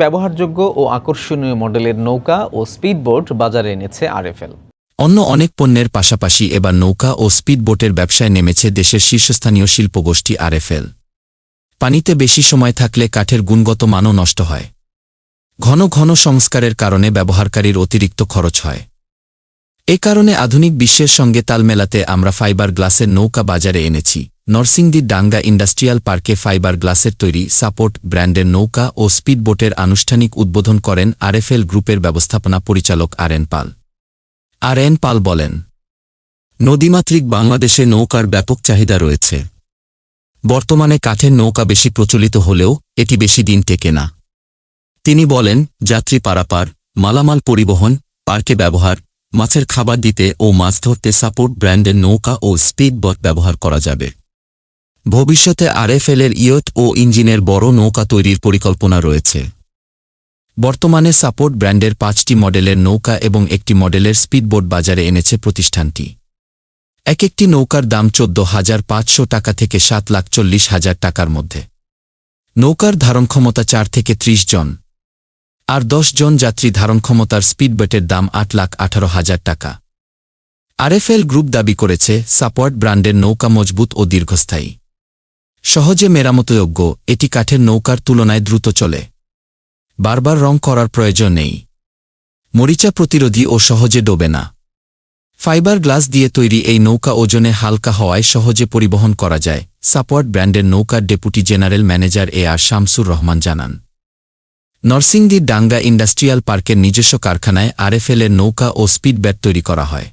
ব্যবহারযোগ্য ও আকর্ষণীয় মডেলের নৌকা ও স্পিডবোট বাজারে এনেছে আরএফএল। অন্য অনেক পণ্যের পাশাপাশি এবার নৌকা ও স্পিডবোটের ব্যবসায় নেমেছে দেশের শীর্ষস্থানীয় শিল্পগোষ্ঠী আরএফএল। পানিতে বেশি সময় থাকলে কাঠের গুণগত মানও নষ্ট হয়। ঘন ঘন সংস্কারের কারণে ব্যবহারকারীর অতিরিক্ত খরচ হয়। এ কারণে আধুনিক বিশ্বের সঙ্গে তাল মেলাতে আমরা ফাইবার গ্লাসের নৌকা বাজারে এনেছি। নরসিংদীর ডাঙ্গা ইন্ডাস্ট্রিয়াল পার্কে ফাইবার গ্লাসের তৈরি সাপোর্ট ব্র্যান্ডের নৌকা ও স্পিডবোটের আনুষ্ঠানিক উদ্বোধন করেন আরএফএল গ্রুপের ব্যবস্থাপনা পরিচালক আর এন পাল। আর এন পাল বলেন, নদীমাতৃক বাংলাদেশে নৌকার ব্যাপক চাহিদা রয়েছে। বর্তমানে কাঠের নৌকা বেশি প্রচলিত হলেও এটি বেশি দিন টেকে না। তিনি বলেন, যাত্রী পারাপার, মালামাল পরিবহন, পার্কে ব্যবহার মাছের খাবার দিতে ও মাছ ধরতে সাপোর্ট ব্র্যান্ডের নৌকা ও স্পিড বট ব্যবহার করা যাবে। ভবিষ্যতে আরএফএল এর ইয়ট ও ইঞ্জিনের বড় নৌকা তৈরির পরিকল্পনা রয়েছে। বর্তমানে সাপোর্ট ব্র্যান্ডের পাঁচটি মডেলের নৌকা এবং একটি মডেলের স্পিডবোট বাজারে এনেছে প্রতিষ্ঠানটি। এক একটি নৌকার দাম চোদ্দ হাজার পাঁচশো টাকা থেকে সাত লাখ চল্লিশ হাজার টাকার মধ্যে। নৌকার ধারণক্ষমতা চার থেকে ত্রিশ জন। আর দশ জন যাত্রী ধারণক্ষমতার স্পিডবোটের দাম আট লাখ আঠারো হাজার টাকা। আরএফএল গ্রুপ দাবি করেছে সাপোর্ট ব্র্যান্ডের নৌকা মজবুত ও দীর্ঘস্থায়ী। সহজে মেরামতযোগ্য এটি কাঠের নৌকার তুলনায় দ্রুত চলে। বারবার রং করার প্রয়োজন নেই। মরিচা প্রতিরোধী ও সহজে ডোবে না। ফাইবার গ্লাস দিয়ে তৈরি এই নৌকা ওজনে হালকা হওয়ায় সহজে পরিবহন করা যায় সাপোর্ট ব্র্যান্ডের নৌকার deputy general manager A R Shamsur Rahman জানান। নরসিংদীর ডাঙ্গা ইন্ডাস্ট্রিয়াল পার্কের নিজস্ব কারখানায় আরএফএল এর নৌকা ও স্পিড ব্যাট তৈরি করা হয়।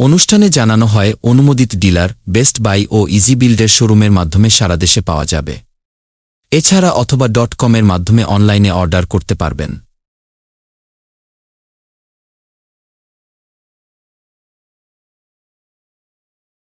অনুষ্ঠানে জানানো হয়, অনুমোদিত ডিলার, বেস্ট বাই ও ইজি বিল্ডের শোরুমের মাধ্যমে সারা দেশে পাওয়া যাবে। এছাড়া অথবা ডট কমের মাধ্যমে অনলাইনে অর্ডার করতে পারবেন।